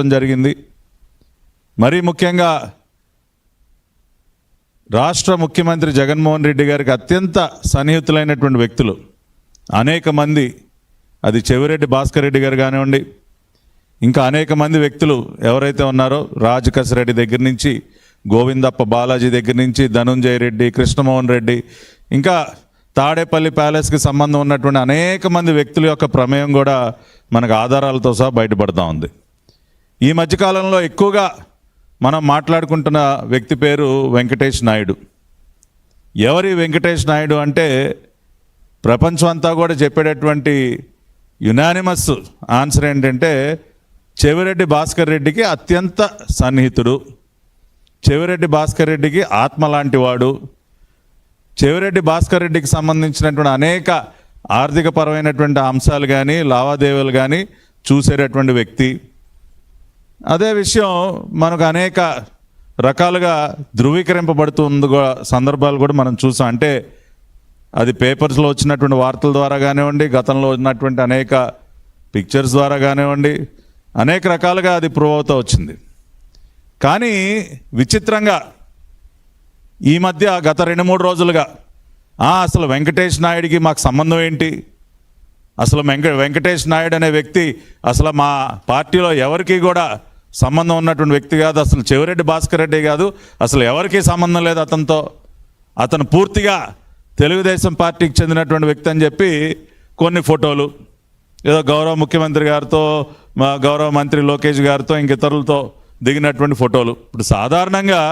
రావటం జరిగింది. మరీ ముఖ్యంగా రాష్ట్ర ముఖ్యమంత్రి జగన్మోహన్ రెడ్డి గారికి అత్యంత సన్నిహితులైనటువంటి వ్యక్తులు. అనేక మంది అది చెవిరెడ్డి భాస్కర్ రెడ్డి గారు కానివ్వండి ఇంకా అనేక మంది వ్యక్తులు ఎవరైతే ఉన్నారో రాజ్ రెడ్డి దగ్గర నుంచి గోవిందప్ప బాలాజీ దగ్గర నుంచి ధనుంజయ రెడ్డి కృష్ణమోహన్ రెడ్డి ఇంకా తాడేపల్లి ప్యాలెస్కి సంబంధం ఉన్నటువంటి అనేక మంది వ్యక్తుల యొక్క ప్రమేయం కూడా మనకు ఆధారాలతో సహా బయటపడతా ఉంది. ఈ మధ్యకాలంలో ఎక్కువగా మనం మాట్లాడుకుంటున్న వ్యక్తి పేరు వెంకటేష్ నాయుడు. ఎవరి వెంకటేష్ నాయుడు అంటే ప్రపంచం అంతా కూడా చెప్పేటటువంటి యునానిమస్ ఆన్సర్ ఏంటంటే చెవిరెడ్డి భాస్కర్ రెడ్డికి అత్యంత సన్నిహితుడు. చెవిరెడ్డి భాస్కర్ రెడ్డికి ఆత్మ లాంటి వాడు చెవిరెడ్డి భాస్కర్ రెడ్డికి సంబంధించినటువంటి అనేక ఆర్థిక పరమైనటువంటి అంశాలు కానీ లావాదేవీలు కానీ చూసేటటువంటి వ్యక్తి. అదే విషయం మనకు అనేక రకాలుగా ధృవీకరింపబడుతుంది సందర్భాలు కూడా మనం చూసాం. అంటే అది పేపర్స్లో వచ్చినటువంటి వార్తల ద్వారా కానివ్వండి గతంలో ఉన్నటువంటి అనేక పిక్చర్స్ ద్వారా కానివ్వండి అనేక రకాలుగా అది ప్రూవ్ అవుతూ వచ్చింది. కానీ విచిత్రంగా ఈ మధ్య గత రెండు మూడు రోజులుగా అసలు వెంకటేష్ నాయుడికి మాకు సంబంధం ఏంటి? అసలు వెంక వెంకటేష్ నాయుడు అనే వ్యక్తి అసలు మా పార్టీలో ఎవరికి కూడా సంబంధం ఉన్నటువంటి వ్యక్తి కాదు అసలు చెవిరెడ్డి భాస్కర్ రెడ్డి కాదు అసలు ఎవరికి సంబంధం లేదు అతనితో. అతను పూర్తిగా తెలుగుదేశం పార్టీకి చెందినటువంటి వ్యక్తి అని చెప్పి కొన్ని ఫోటోలు ఏదో గౌరవ ముఖ్యమంత్రి గారితో మా గౌరవ మంత్రి లోకేష్ గారితో ఇంక ఇతరులతో దిగినటువంటి ఫోటోలు. ఇప్పుడు సాధారణంగా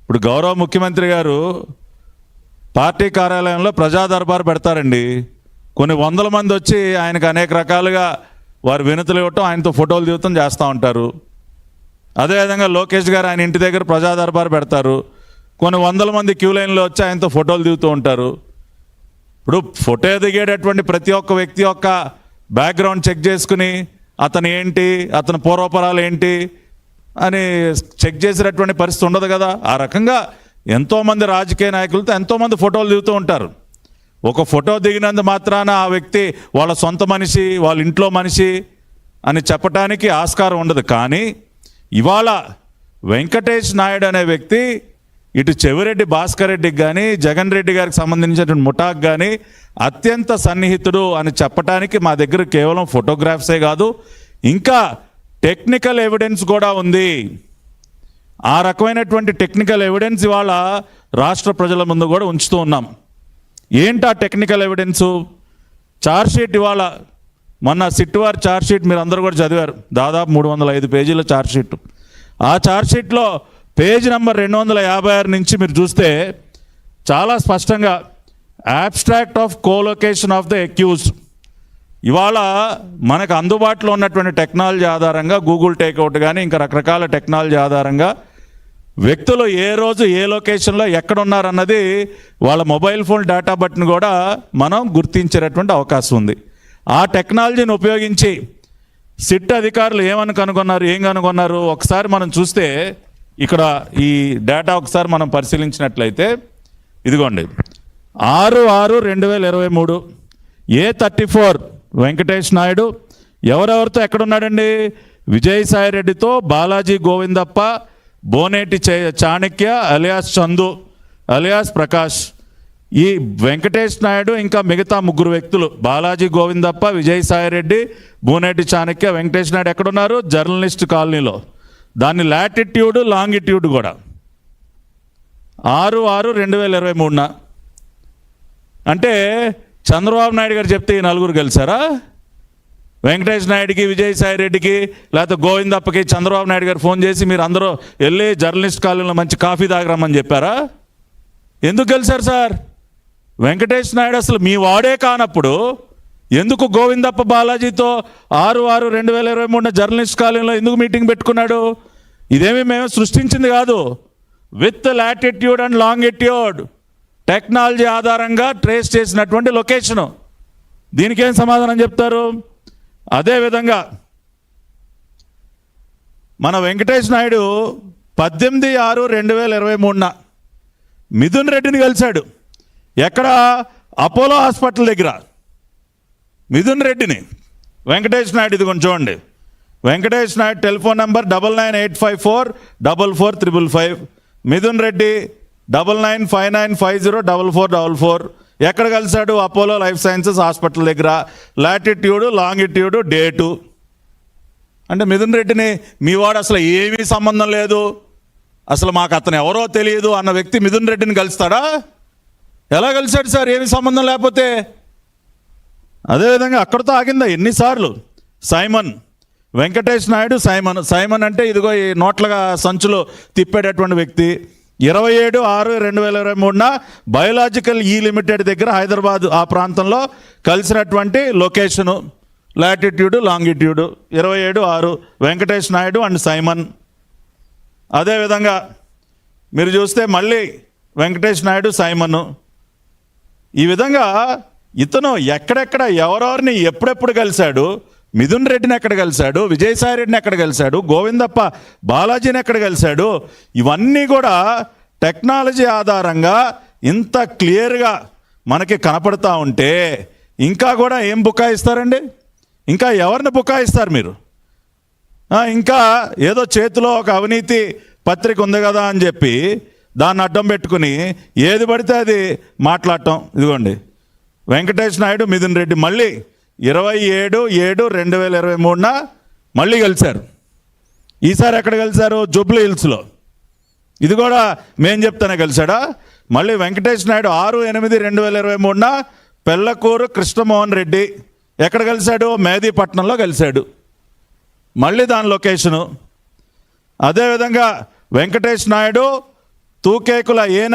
ఇప్పుడు గౌరవ ముఖ్యమంత్రి గారు పార్టీ కార్యాలయంలో ప్రజా దర్బార్ పెడతారండి. కొన్ని వందల మంది వచ్చి ఆయనకు అనేక రకాలుగా వారు వినతులు ఇవ్వటం ఆయనతో ఫోటోలు దిగుతాం చేస్తూ ఉంటారు. అదేవిధంగా లోకేష్ గారు ఆయన ఇంటి దగ్గర ప్రజా దర్బార్ పెడతారు. కొన్ని వందల మంది క్యూ లైన్లో వచ్చి ఆయనతో ఫోటోలు దిగుతూ ఉంటారు. ఇప్పుడు ఫోటో దిగేటటువంటి ప్రతి ఒక్క వ్యక్తి యొక్క బ్యాక్గ్రౌండ్ చెక్ చేసుకుని అతను ఏంటి అతని పూర్వపరాలు ఏంటి అని చెక్ చేసేటటువంటి పరిస్థితి ఉండదు కదా. ఆ రకంగా ఎంతోమంది రాజకీయ నాయకులతో ఎంతోమంది ఫోటోలు దిగుతూ ఉంటారు. ఒక ఫోటో దిగినందు మాత్రాన ఆ వ్యక్తి వాళ్ళ సొంత మనిషి వాళ్ళ ఇంట్లో మనిషి అని చెప్పటానికి ఆస్కారం ఉండదు. కానీ ఇవాళ వెంకటేష్ నాయుడు అనే వ్యక్తి ఇటు చెవిరెడ్డి భాస్కర్ రెడ్డికి కానీ జగన్ రెడ్డి గారికి సంబంధించినటువంటి ముఠాకు కానీ అత్యంత సన్నిహితుడు అని చెప్పటానికి మా దగ్గర కేవలం ఫోటోగ్రాఫ్సే కాదు ఇంకా టెక్నికల్ ఎవిడెన్స్ కూడా ఉంది. ఆ రకమైనటువంటి టెక్నికల్ ఎవిడెన్స్ ఇవాళ రాష్ట్ర ప్రజల ముందు కూడా ఉంచుతూ ఉన్నాం. ఏంటి ఆ టెక్నికల్ ఎవిడెన్సు చార్జ్షీట్ ఇవాళ మొన్న సిట్టువారి చార్జ్షీట్ మీరు అందరూ కూడా చదివారు. దాదాపు మూడు వందల ఐదు పేజీల చార్జ్షీట్ ఆ చార్జ్షీట్లో పేజ్ నెంబర్ రెండు వందల యాభై ఆరు నుంచి మీరు చూస్తే చాలా స్పష్టంగా abstract of colocation of the accused ఇవాళ మనకు అందుబాటులో ఉన్నటువంటి టెక్నాలజీ ఆధారంగా గూగుల్ టేక్అవుట్ కానీ ఇంకా రకరకాల టెక్నాలజీ ఆధారంగా వ్యక్తులు ఏ రోజు ఏ లొకేషన్లో ఎక్కడ ఉన్నారన్నది వాళ్ళ మొబైల్ ఫోన్ డేటా బట్టిని కూడా మనం గుర్తించేటటువంటి అవకాశం ఉంది. ఆ టెక్నాలజీని ఉపయోగించి సిట్ అధికారులు ఏమని కనుగొన్నారు ఏం కనుగొన్నారు ఒకసారి మనం చూస్తే ఇక్కడ ఈ డేటా ఒకసారి మనం పరిశీలించినట్లయితే ఇదిగోండి. ఆరు ఆరు రెండు వేల ఇరవై మూడు A thirty four Venkatesh Naidu ఎవరెవరితో ఎక్కడున్నాడండి? విజయసాయి రెడ్డితో బాలాజీ గోవిందప్ప బోనేటి చే చాణక్య అలియాస్ చందు అలియాస్ ప్రకాష్. ఈ వెంకటేష్ నాయుడు ఇంకా మిగతా ముగ్గురు వ్యక్తులు. బాలాజీ గోవిందప్ప విజయసాయి రెడ్డి బోనేటి చాణక్య వెంకటేష్ నాయుడు ఎక్కడున్నారు? జర్నలిస్ట్ కాలనీలో. దాని లాటిట్యూడ్ లాంగిట్యూడ్ కూడా. ఆరు ఆరు రెండు వేల ఇరవై మూడున. అంటే చంద్రబాబు నాయుడు గారు చెప్తే ఈ నలుగురు కలిసారా వెంకటేష్ నాయుడికి విజయసాయి రెడ్డికి లేకపోతే గోవిందప్పకి చంద్రబాబు నాయుడు గారు ఫోన్ చేసి మీరు అందరూ వెళ్ళి జర్నలిస్ట్ కాలనీలో మంచి కాఫీ తాగరమ్మని చెప్పారా? ఎందుకు గెలిచారు సార్? వెంకటేష్ నాయుడు అసలు మీ వాడే కానప్పుడు ఎందుకు గోవిందప్ప బాలాజీతో ఆరు ఆరు రెండు వేల ఇరవై మూడున జర్నలిస్ట్ కాలనీలో ఎందుకు మీటింగ్ పెట్టుకున్నాడు? ఇదేమి మేము సృష్టించింది కాదు. With latitude and longitude. Technology ఆధారంగా ట్రేస్ చేసినటువంటి లొకేషను. దీనికేం సమాధానం చెప్తారు? అదేవిధంగా మన వెంకటేష్ నాయుడు పద్దెనిమిది ఆరు రెండు వేల ఇరవై మూడున మిథున్ రెడ్డిని కలిశాడు. ఎక్కడ? అపోలో హాస్పిటల్ దగ్గర. మిథున్ రెడ్డిని. వెంకటేష్ నాయుడు ఇది కొంచెం చూడండి. Venkatesh Naidu telephone number double nine eight five four double four triple five. Mithun Reddy double nine five nine five zero double four double four. ఎక్కడ కలిశాడు? అపోలో లైఫ్ సైన్సెస్ హాస్పిటల్ దగ్గర. Latitude longitude date అంటే మిథున్ రెడ్డిని మీ వాడు అసలు ఏమీ సంబంధం లేదు. అసలు మాకు అతను ఎవరో తెలియదు అన్న వ్యక్తి మిథున్ రెడ్డిని కలుస్తాడా? ఎలా కలిశాడు సార్? ఏమి సంబంధం లేకపోతే? అదేవిధంగా అక్కడితో ఆగిందా? ఎన్నిసార్లు? Simon. Venkatesh Naidu Simon. Simon అంటే ఇదిగో ఈ నోట్లగా సంచులో తిప్పేటటువంటి వ్యక్తి. ఇరవై ఏడు ఆరు రెండు వేల ఇరవై మూడున బయోలాజికల్ ఈ లిమిటెడ్ దగ్గర హైదరాబాద్ ఆ ప్రాంతంలో కలిసినటువంటి లొకేషను లాటిట్యూడ్ లాంగిట్యూడ్ ఇరవై ఏడు ఆరు వెంకటేష్ నాయుడు అండ్ సైమన్. అదేవిధంగా మీరు చూస్తే మళ్ళీ వెంకటేష్ నాయుడు సైమన్. ఈ విధంగా ఇతను ఎక్కడెక్కడ ఎవరెవరిని ఎప్పుడెప్పుడు కలిశాడు మిథున్ రెడ్డిని ఎక్కడ కలిశాడు? విజయసాయి రెడ్డిని ఎక్కడ కలిశాడు? గోవిందప్ప బాలాజీని ఎక్కడ కలిశాడు? ఇవన్నీ కూడా టెక్నాలజీ ఆధారంగా ఇంత క్లియర్గా మనకి కనపడతా ఉంటే ఇంకా కూడా ఏం బుకాయిస్తారండి? ఇంకా ఎవరిని బుకాయిస్తారు మీరు? ఇంకా ఏదో చేతిలో ఒక అవినీతి పత్రిక ఉంది కదా అని చెప్పి దాన్ని అడ్డం పెట్టుకుని ఏది పడితే అది మాట్లాడటం. ఇదిగోండి. వెంకటేష్ నాయుడు మిథున్ రెడ్డి మళ్ళీ ఇరవై ఏడు ఏడు రెండు వేల ఇరవై మూడున మళ్ళీ కలిశారు ఈసారి ఎక్కడ కలిశారు జుబ్లీ హిల్స్లో. ఇది కూడా మేం చెప్తానే కలిశాడా మళ్ళీ వెంకటేష్ నాయుడు ఆరు ఎనిమిది రెండు వేల ఇరవై మూడున పెళ్ళకూరు కృష్ణమోహన్ రెడ్డి ఎక్కడ కలిశాడు మేదీపట్నంలో కలిశాడు మళ్ళీ దాని లొకేషను. అదేవిధంగా వెంకటేష్ నాయుడు తూకేకుల ఏ నాయుడు